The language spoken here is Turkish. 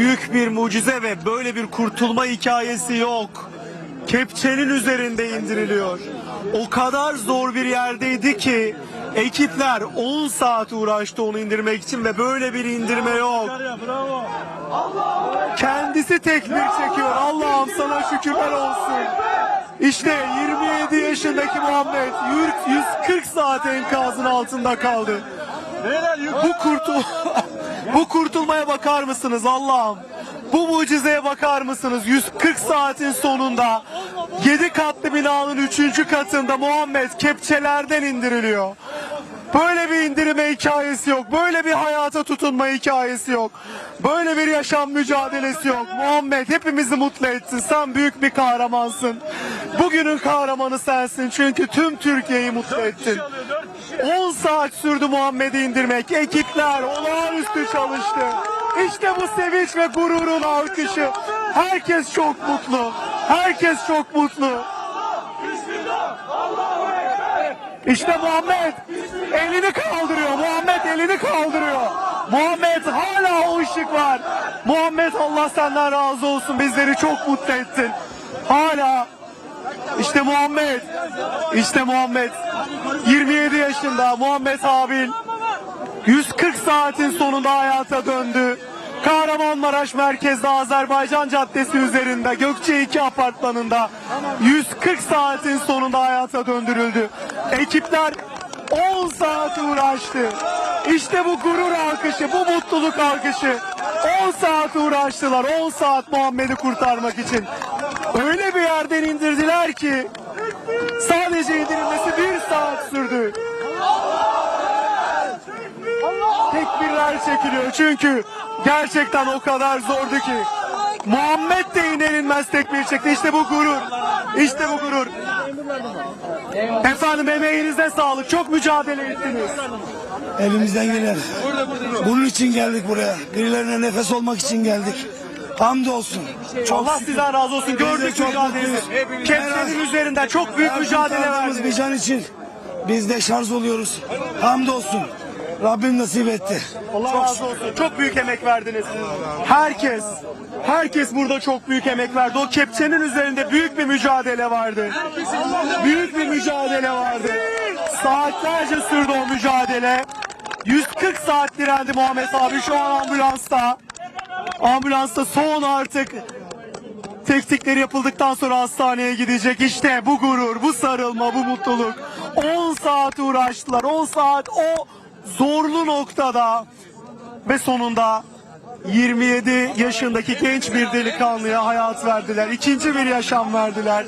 büyük bir mucize ve böyle bir kurtulma hikayesi yok. Kepçenin üzerinde indiriliyor. O kadar zor bir yerdeydi ki ekipler 10 saat uğraştı onu indirmek için ve böyle bir indirme yok. Kendisi tekbir çekiyor. Allah'ım sana şükürler olsun. İşte 27 yaşındaki Muhammed 140 saat enkazın altında kaldı. Bu kurtul bu kurtulmaya bakar mısınız Allah'ım? Bu mucizeye bakar mısınız? 140 saatin sonunda 7 katlı binanın 3. katında Muhammed kepçelerden indiriliyor. Böyle bir indirme hikayesi yok. Böyle bir hayata tutunma hikayesi yok. Böyle bir yaşam mücadelesi yok. Muhammed hepimizi mutlu ettin. Sen büyük bir kahramansın. Bugünün kahramanı sensin. Çünkü tüm Türkiye'yi mutlu ettin. 10 saat sürdü Muhammed'i indirmek. Ekipler olağanüstü çalıştı. İşte bu sevinç ve gururun alkışı. Herkes çok mutlu. Herkes çok mutlu. İşte Muhammed elini kaldırıyor. Muhammed elini kaldırıyor. Muhammed hala o ışık var. Muhammed Allah senden razı olsun. Bizleri çok mutlu ettin. Hala işte Muhammed. İşte Muhammed. 27 yaşında Muhammed Habil. 140 saatin sonunda hayata döndü. Kahramanmaraş merkezde Azerbaycan Caddesi üzerinde Gökçe 2 apartmanında 140 saatin sonunda hayata döndürüldü. Ekipler 10 saat uğraştı. İşte bu gurur alkışı, bu mutluluk alkışı. 10 saat uğraştılar, 10 saat Muhammed'i kurtarmak için. Öyle bir yerden indirdiler ki sadece indirilmesi bir saat sürdü. tekbirler çekiliyor çünkü gerçekten o kadar zordu ki. Muhammed de iner inmez tekbir çekti. İşte bu gurur. İşte bu gurur. Efendim emeğinize sağlık. Çok mücadele ettiniz. Elimizden gelen. Bunun için geldik buraya. Birilerine nefes olmak için geldik. Hamdolsun. Allah sizden razı olsun. Gördük çok mücadelenizi. Kepçenin üzerinden çok büyük mücadele Kurtardığımız bir verdiniz. can için biz de şarj oluyoruz. Hamdolsun. Rabbim nasip etti. Allah razı olsun. Çok büyük emek verdiniz. Herkes, herkes burada çok büyük emek verdi. O kepçenin üzerinde büyük bir mücadele vardı. Büyük bir mücadele vardı. Saatlerce sürdü o mücadele. 140 saat direndi Muhammed abi şu an ambulansta. Ambulansta son artık Teknikleri yapıldıktan sonra hastaneye gidecek. İşte bu gurur, bu sarılma, bu mutluluk. 10 saat uğraştılar. 10 saat o zorlu noktada ve sonunda 27 yaşındaki genç bir delikanlıya hayat verdiler. İkinci bir yaşam verdiler.